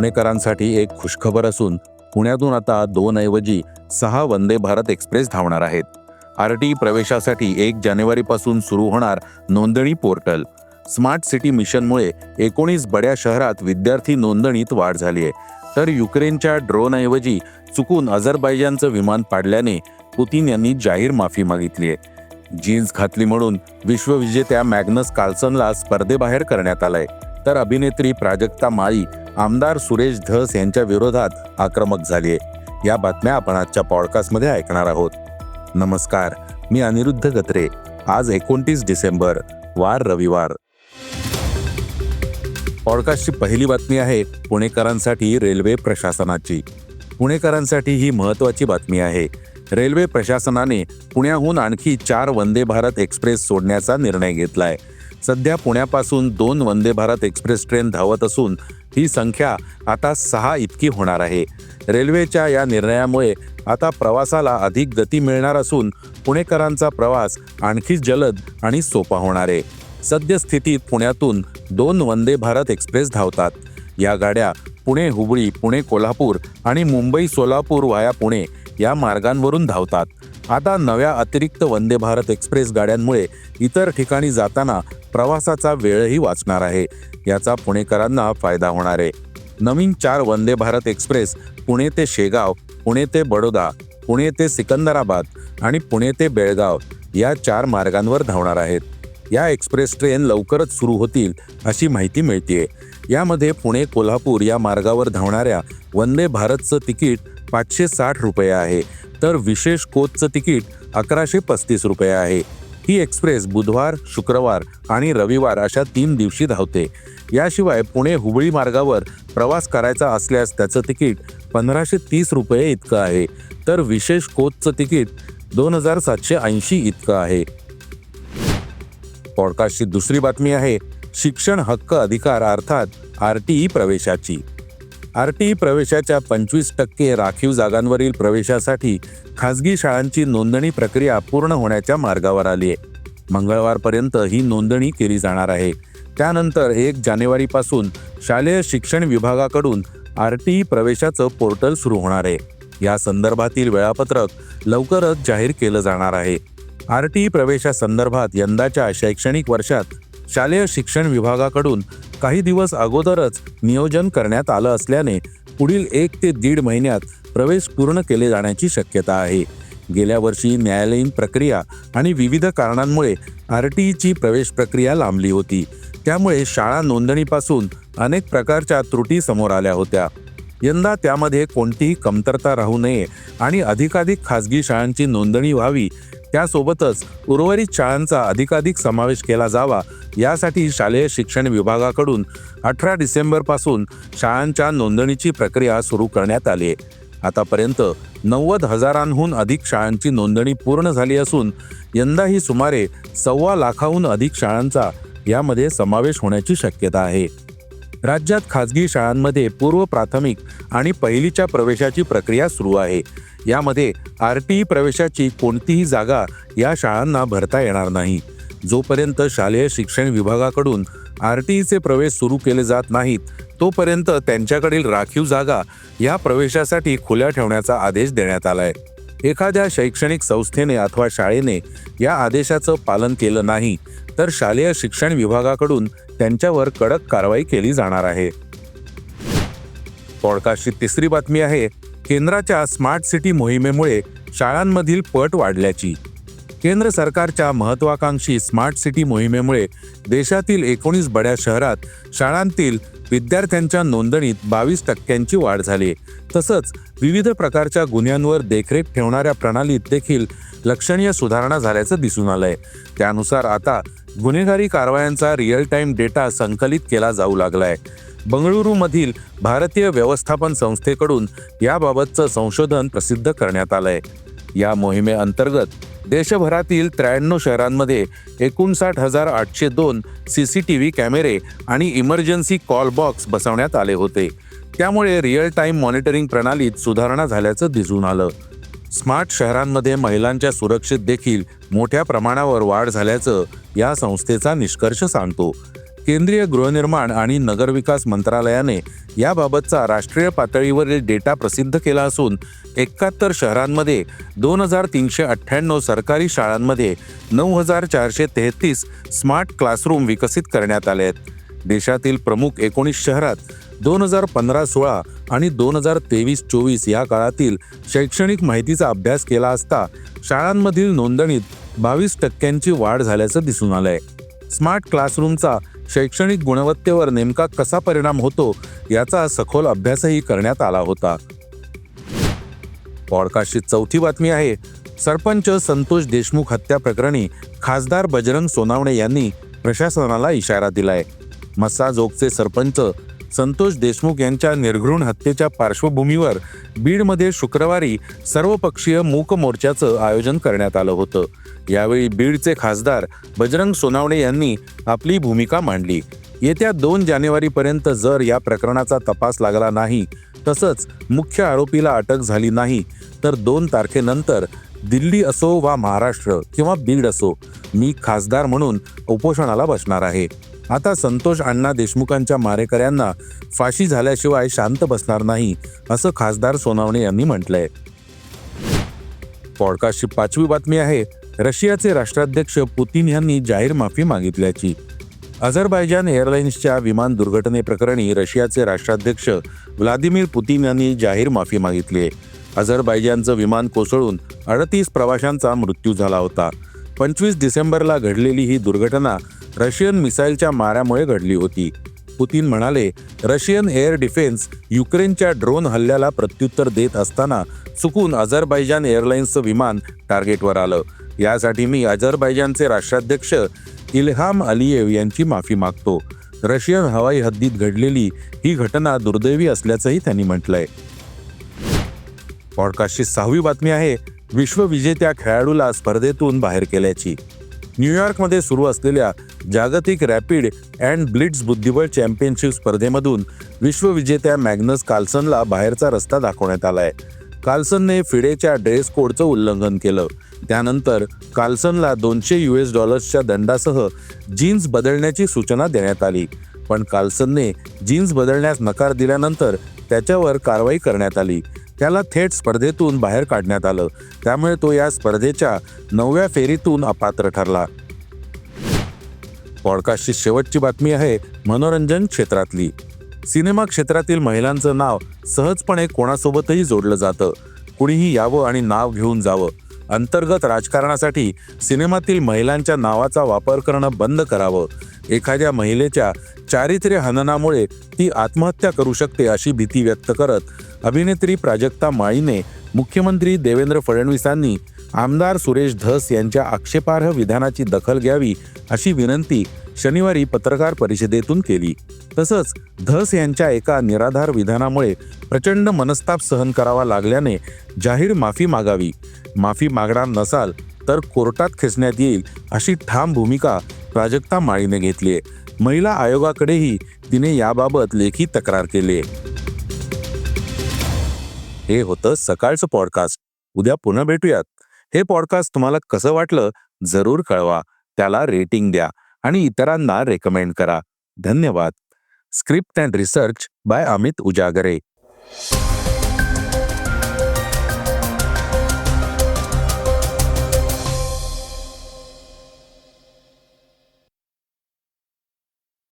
पुणेकरांसाठी एक खुशखबर असून पुण्यातून आता दोन ऐवजी सहा वंदे भारत एक्सप्रेस धावणार आहेत. आर टी प्रवेशासाठी एक जानेवारीपासून सुरू होणार नोंदणी पोर्टल. स्मार्ट सिटी मिशनमुळे एकोणीस बड्या शहरात विद्यार्थी नोंदणीत वाढ झाली आहे. तर युक्रेनच्या ड्रोनऐवजी चुकून अझरबैजानचं विमान पाडल्याने पुतीन यांनी जाहीर माफी मागितली आहे. जीन्स घातली म्हणून विश्वविजेत्या मॅग्नस कार्लसनला स्पर्धेबाहेर करण्यात आलंय. तर अभिनेत्री प्राजक्ता माळी आमदार सुरेश धस यांच्या विरोधात आक्रमक झाली आहे या बातम्या आपण आजच्या पॉडकास्टमध्ये ऐकणार आहोत. नमस्कार मी अनिरुद्ध गत्रे. आज एकोणतीस डिसेंबर वार रविवार. पॉडकास्टची पहिली बातमी आहे पुणेकरांसाठी रेल्वे प्रशासनाची. पुणेकरांसाठी ही महत्त्वाची बातमी आहे. रेल्वे प्रशासनाने पुण्याहून आणखी चार वंदे भारत एक्सप्रेस सोडण्याचा निर्णय घेतलाय. सध्या पुण्यापासून दोन वंदे भारत एक्सप्रेस ट्रेन धावत असून ही संख्या आता सहा इतकी होणार आहे. रेल्वेच्या या निर्णयामुळे आता प्रवासाला अधिक गती मिळणार असून पुणेकरांचा प्रवास आणखी जलद आणि सोपा होणार आहे. सद्यस्थितीत पुण्यातून दोन वंदे भारत एक्सप्रेस धावतात. या गाड्या पुणे हुबळी पुणे कोल्हापूर आणि मुंबई सोलापूर वाया पुणे या मार्गांवरून धावतात. आता नव्या अतिरिक्त वंदे भारत एक्सप्रेस गाड्यांमुळे इतर ठिकाणी जाताना प्रवासाचा वेळही वाचणार आहे. याचा पुणेकरांना फायदा होणार आहे. नवीन चार वंदे भारत एक्सप्रेस पुणे ते शेगाव पुणे ते बडोदा पुणे ते सिकंदराबाद आणि पुणे ते बेळगाव या चार मार्गांवर धावणार आहेत. या एक्सप्रेस ट्रेन लवकरच सुरू होतील अशी माहिती मिळतीये. यामध्ये पुणे कोल्हापूर या मार्गावर धावणाऱ्या वंदे भारतचं तिकीट पाचशे साठ रुपये आहे. तर विशेष कोचचं तिकीट अकराशे पस्तीस रुपये आहे. ही एक्सप्रेस बुधवार शुक्रवार आणि रविवार अशा तीन दिवशी धावते. याशिवाय पुणे हुबळी मार्गावर प्रवास करायचा असल्यास त्याचं तिकीट पंधराशे तीस रुपये इतकं आहे. तर विशेष कोचचं तिकीट दोन हजार सातशे ऐंशी इतकं आहे. पॉडकास्टची दुसरी बातमी आहे शिक्षण हक्क अधिकार अर्थात आर टी ई प्रवेशाची. आर टी ई प्रवेशाच्या पंचवीस टक्के राखीव जागांवरील प्रवेशासाठी खासगी शाळांची नोंदणी प्रक्रिया पूर्ण होण्याच्या मार्गावर आली आहे. मंगळवारपर्यंत ही नोंदणी केली जाणार आहे. त्यानंतर एक जानेवारीपासून शालेय शिक्षण विभागाकडून आर टी ई प्रवेशाचं पोर्टल सुरू होणार आहे. या संदर्भातील वेळापत्रक लवकरच जाहीर केलं जाणार आहे. आर टी ई प्रवेशासंदर्भात यंदाच्या शैक्षणिक वर्षात शालेय शिक्षण विभागाकडून काही दिवस अगोदरच नियोजन करण्यात आलं असल्याने पुढील एक ते दीड महिन्यात प्रवेश पूर्ण केले जाण्याची शक्यता आहे. गेल्या वर्षी न्यायालयीन प्रक्रिया आणि विविध कारणांमुळे आर टी ईची प्रवेश प्रक्रिया लांबली होती. त्यामुळे शाळा नोंदणीपासून अनेक प्रकारच्या त्रुटी समोर आल्या होत्या. यंदा त्यामध्ये कोणतीही कमतरता राहू नये आणि अधिकाधिक खासगी शाळांची नोंदणी व्हावी त्यासोबतच उर्वरित शाळांचा अधिकाधिक समावेश केला जावा. यासाठी शालेय शिक्षण विभागाकडून अठरा डिसेंबरपासून शाळांच्या नोंदणीची प्रक्रिया सुरू करण्यात आली आहे. आतापर्यंत नव्वद हजारांहून अधिक शाळांची नोंदणी पूर्ण झाली असून यंदाही सुमारे सव्वा लाखाहून अधिक शाळांचा यामध्ये समावेश होण्याची शक्यता आहे. राज्यात खाजगी शाळांमध्ये पूर्व प्राथमिक आणि पहिलीच्या प्रवेशाची प्रक्रिया सुरू आहे. यामध्ये आर टी ई प्रवेशाची कोणतीही जागा या शाळांना भरता येणार नाही. जोपर्यंत शालेय शिक्षण विभागाकडून आर टी ईचे प्रवेश सुरू केले जात नाहीत तोपर्यंत त्यांच्याकडील राखीव जागा या प्रवेशासाठी खुल्या ठेवण्याचा आदेश देण्यात आलाय. एखाद्या शैक्षणिक संस्थेने अथवा शाळेने या आदेशाचं पालन केलं नाही तर शालेय शिक्षण विभागाकडून त्यांच्यावर कडक कारवाई केली जाणार आहे. पॉडकास्टची तिसरी बातमी आहे केंद्राच्या स्मार्ट सिटी मोहिमेमुळे शाळांमधील पट वाढल्याची. केंद्र सरकारच्या महत्वाकांक्षी स्मार्ट सिटी मोहिमेमुळे देशातील एकोणीस बड्या शहरात शाळांतील विद्यार्थ्यांच्या नोंदणीत बावीस टक्क्यांची वाढ झाली. तसंच विविध प्रकारच्या गुन्ह्यांवर देखरेख ठेवणाऱ्या प्रणालीत देखील लक्षणीय सुधारणा झाल्याचं दिसून आलंय. त्यानुसार आता गुन्हेगारी कारवायांचा रिअल टाइम डेटा संकलित केला जाऊ लागलाय. बंगळुरूमधील भारतीय व्यवस्थापन संस्थेकडून याबाबतचं संशोधन प्रसिद्ध करण्यात आलंय. या मोहिमेअंतर्गत देशभरातील त्र्याण्णव शहरांमध्ये एकोणसाठ हजार आठशे दोन सी सी टी व्ही कॅमेरे आणि इमर्जन्सी कॉल बॉक्स बसवण्यात आले होते. त्यामुळे रिअल टाइम मॉनिटरिंग प्रणालीत सुधारणा झाल्याचं दिसून आलं. स्मार्ट शहरांमध्ये महिलांच्या सुरक्षेत देखील मोठ्या प्रमाणावर वाढ झाल्याचं या संस्थेचा निष्कर्ष सांगतो. केंद्रीय गृहनिर्माण आणि नगरविकास मंत्रालयाने याबाबतचा राष्ट्रीय पातळीवरील डेटा प्रसिद्ध केला असून एकाहत्तर शहरांमध्ये दोन हजार तीनशे अठ्ठ्याण्णव सरकारी शाळांमध्ये नऊ हजार चारशे तेहतीस स्मार्ट क्लासरूम विकसित करण्यात आले आहेत. देशातील प्रमुख एकोणीस शहरात दोन हजार पंधरा सोळा आणि दोन हजार तेवीस चोवीस या काळातील शैक्षणिक माहितीचा अभ्यास केला असता शाळांमधील नोंदणीत बावीस टक्क्यांची वाढ झाल्याचं दिसून आलंय. स्मार्ट क्लासरूमचा शैक्षणिक गुणवत्तेवर नेमका कसा परिणाम होतो याचा सखोल अभ्यासही करण्यात आला होता. पॉडकास्टची चौथी बातमी आहे सरपंच संतोष देशमुख हत्या प्रकरणी खासदार बजरंग सोनावणे यांनी प्रशासनाला इशारा दिलाय. मस्साजोगचे सरपंच संतोष देशमुख यांच्या निर्घृण हत्येच्या पार्श्वभूमीवर बीडमध्ये शुक्रवारी सर्वपक्षीय मूक मोर्चाचं आयोजन करण्यात आलं होतं. यावेळी बीडचे खासदार बजरंग सोनावणे यांनी आपली भूमिका मांडली. येत्या दोन जानेवारीपर्यंत जर या प्रकरणाचा तपास लागला नाही तसंच मुख्य आरोपीला अटक झाली नाही तर दोन तारखेनंतर दिल्ली असो वा महाराष्ट्र किंवा बीड असो मी खासदार म्हणून उपोषणाला बसणार आहे. आता संतोष अण्णा देशमुखांच्या मारेकऱ्यांना फाशी झाल्याशिवाय शांत बसणार नाही असं खासदार सोनावणे यांनी म्हटलंय. पॉडकास्टची पाचवी बातमी आहे रशियाचे राष्ट्राध्यक्ष पुतीन यांनी जाहीर माफी मागितल्याची. अझरबायजान एअरलाइन्सच्या विमान दुर्घटनेप्रकरणी रशियाचे राष्ट्राध्यक्ष व्लादिमीर पुतीन यांनी जाहीर माफी मागितली आहे. अझरबायजानचं विमान कोसळून अडतीस प्रवाशांचा मृत्यू झाला होता. पंचवीस डिसेंबरला घडलेली ही दुर्घटना रशियन मिसाईलच्या माऱ्यामुळे घडली होती. पुतीन म्हणाले रशियन एअर डिफेन्स युक्रेनच्या ड्रोन हल्ल्याला प्रत्युत्तर देत असताना चुकून अझरबैजान एअरलाइन्सचं विमान टार्गेटवर आलं. यासाठी मी अझरबैजानचे राष्ट्राध्यक्ष इल्हाम अलियेव यांची माफी मागतो. रशियन हवाई हद्दीत घडलेली ही घटना दुर्दैवी असल्याचंही त्यांनी म्हटलंय. पॉडकास्टची सहावी बातमी आहे विश्वविजेत्या खेळाडूला स्पर्धेतून बाहेर केल्याची. न्यूयॉर्कमध्ये सुरू असलेल्या जागतिक रॅपिड अँड ब्लिट्स बुद्धिबळ चॅम्पियनशिप स्पर्धेमधून विश्वविजेत्या मॅग्नस कार्लसनला बाहेरचा रस्ता दाखवण्यात आलाय. कार्लसनने फिडेच्या ड्रेस कोडचं उल्लंघन केलं. त्यानंतर कार्लसनला दोनशे यू एस डॉलर्सच्या दंडासह जीन्स बदलण्याची सूचना देण्यात आली. पण कार्लसनने जीन्स बदलण्यास नकार दिल्यानंतर त्याच्यावर कारवाई करण्यात आली. त्याला थेट स्पर्धेतून बाहेर काढण्यात आलं. त्यामुळे तो या स्पर्धेच्या नवव्या फेरीतून अपात्र ठरला. पॉडकास्टची शेवटची बातमी आहे मनोरंजन क्षेत्रातली. सिनेमा क्षेत्रातील महिलांचं नाव सहजपणे कोणासोबतही जोडलं जातं. कुणीही यावं आणि नाव घेऊन जावं. अंतर्गत राजकारणासाठी सिनेमातील महिलांच्या नावाचा वापर करणं बंद करावं. एखाद्या महिलेच्या चारित्र्य हननामुळे ती आत्महत्या करू शकते अशी भीती व्यक्त करत अभिनेत्री प्राजक्ता माळीने मुख्यमंत्री देवेंद्र फडणवीसांनी आमदार सुरेश धस यांच्या आक्षेपार्ह विधानाची दखल घ्यावी अशी विनंती शनिवारी पत्रकार परिषदेतून केली. तसंच धस यांच्या एका निराधार विधानामुळे प्रचंड मनस्ताप सहन करावा लागल्याने जाहीर माफी मागावी. माफी मागणार नसाल तर कोर्टात खेचण्यात येईल अशी ठाम भूमिका प्राजक्ता माळीने घेतली आहे महिला आयोगाकडेही तिने याबाबत लेखी तक्रार केली आहे हे होतं सकाळचं पॉडकास्ट उद्या पुन्हा भेटूयात. हे पॉडकास्ट तुम्हाला कसं वाटलं जरूर कळवा. त्याला रेटिंग द्या आणि इतरांना रेकमेंड करा. धन्यवाद. Script and research by Amit Ujagare